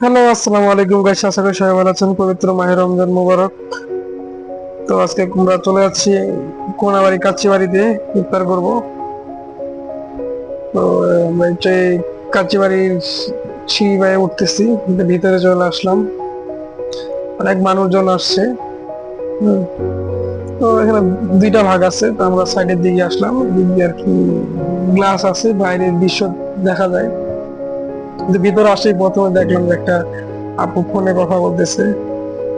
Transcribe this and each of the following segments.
Hello, আসসালামু আলাইকুম guys আশা করি সবাই ভালো আছেন। পবিত্র মাহের রমজান মুবারক। তো আজকে আমরা চলে যাচ্ছি কোনাবাড়ি কাচ্চি বাড়িতে ইফতার করব। তো এই কাচ্চি বাড়ির সিঁড়ি বায়ে উঠতেছি ভিতরে চলে আসলাম। অনেক মানুষজন আসছে। তো, এখানে দুইটা ভাগ আছে, তো আমরা সাইডের দিকে আসলাম। এদিক আর কি গ্লাস আছে, বাইরের দৃশ্য দেখা যায়। কিন্তু ভিতরে আসেই প্রথমে দেখলাম একটা আপু ফোনে কথা বলতেছে।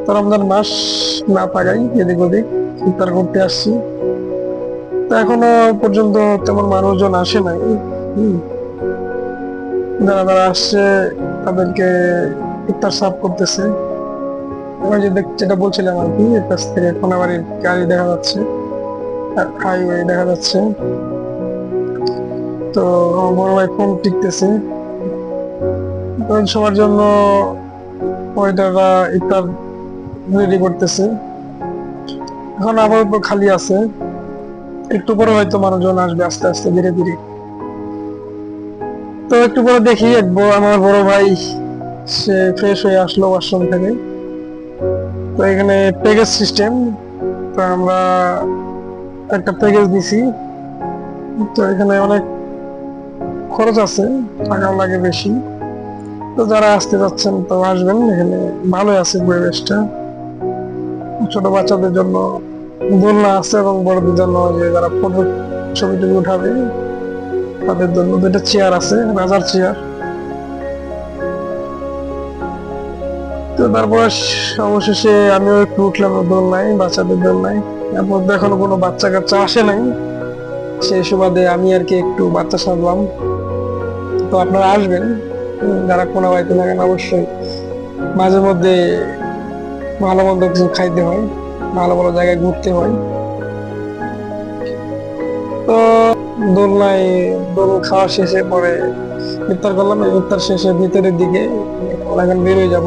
তো রমজান মাস না থাকাই এদিক ওদিক ইফতার করতে আসছি। তো এখনও পর্যন্ত তেমন মানুষজন আসে নাই। যারা যারা আসছে তাদেরকে ইফতার সাফ করতেছে। যেটা বলছিলাম আর কি কাছ থেকে কোনাবাড়ির গাড়ি দেখা যাচ্ছে, আর হাইওয়ে দেখা যাচ্ছে। তো আমার বড় ভাই ফোন টিকতেছে সবার জন্য ওয়েটাররা ইফতার রেডি করতেছে। এখন আপাতত খালি আছে। একটু পরে হয়তো মানুষজন আসবে আস্তে আস্তে, ধীরে ধীরে। তো একটু পরে দেখি, এক আমার বড় ভাই, সে ফ্রেশ হয়ে আসলো ওয়াশরুম থেকে। তো এখানে প্যাকেজ সিস্টেম তো আমরা একটা প্যাকেজ দিছি। তো এখানে অনেক খরচ আছে, টাকাও লাগে বেশি। তো যারা আসতে যাচ্ছেন, তো আসবেন এখানে। ভালোই আছে পরিবেশটা। ছোট বাচ্চাদের জন্য দোলনা আছে এবং বড়দের জন্য যে যারা ফটো ছবি টবি উঠাবে, তাদের জন্য দুটো চেয়ার আছে, রাজার চেয়ার। তো তারপর অবশেষে আমিও একটু উঠলাম দোলনায়, বাচ্চাদের দোলনায়। তারপর তো এখনও কোনো বাচ্চা কাচ্চা আসে নাই। সেই সুবাদে আমি আর কি একটু বাচ্চা সাজলাম তো আপনারা আসবেন। যারা কোনো বাড়িতে থাকেন অবশ্যই মাঝে মধ্যে ভালো মন্দ কিছু খাইতে হয়, ভালো ভালো জায়গায় ঘুরতে হয়। তো দোলনায় দোল খাওয়া শেষে পরে ইফতার করলাম, ইফতার শেষে ভিতরের দিকে এখন বেরোয় যাব।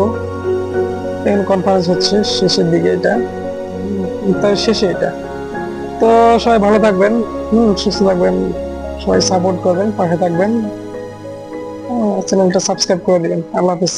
এখন কনফারেন্স হচ্ছে, শেষের দিকে এটা। ইফতারের শেষে এটা। তো সবাই ভালো থাকবেন, হম, সুস্থ থাকবেন, সবাই সাপোর্ট করবেন, পাশে থাকবেন। চ্যানেলটা সাবস্ক্রাইব করে দিবেন। আল্লাহ হাফিজ।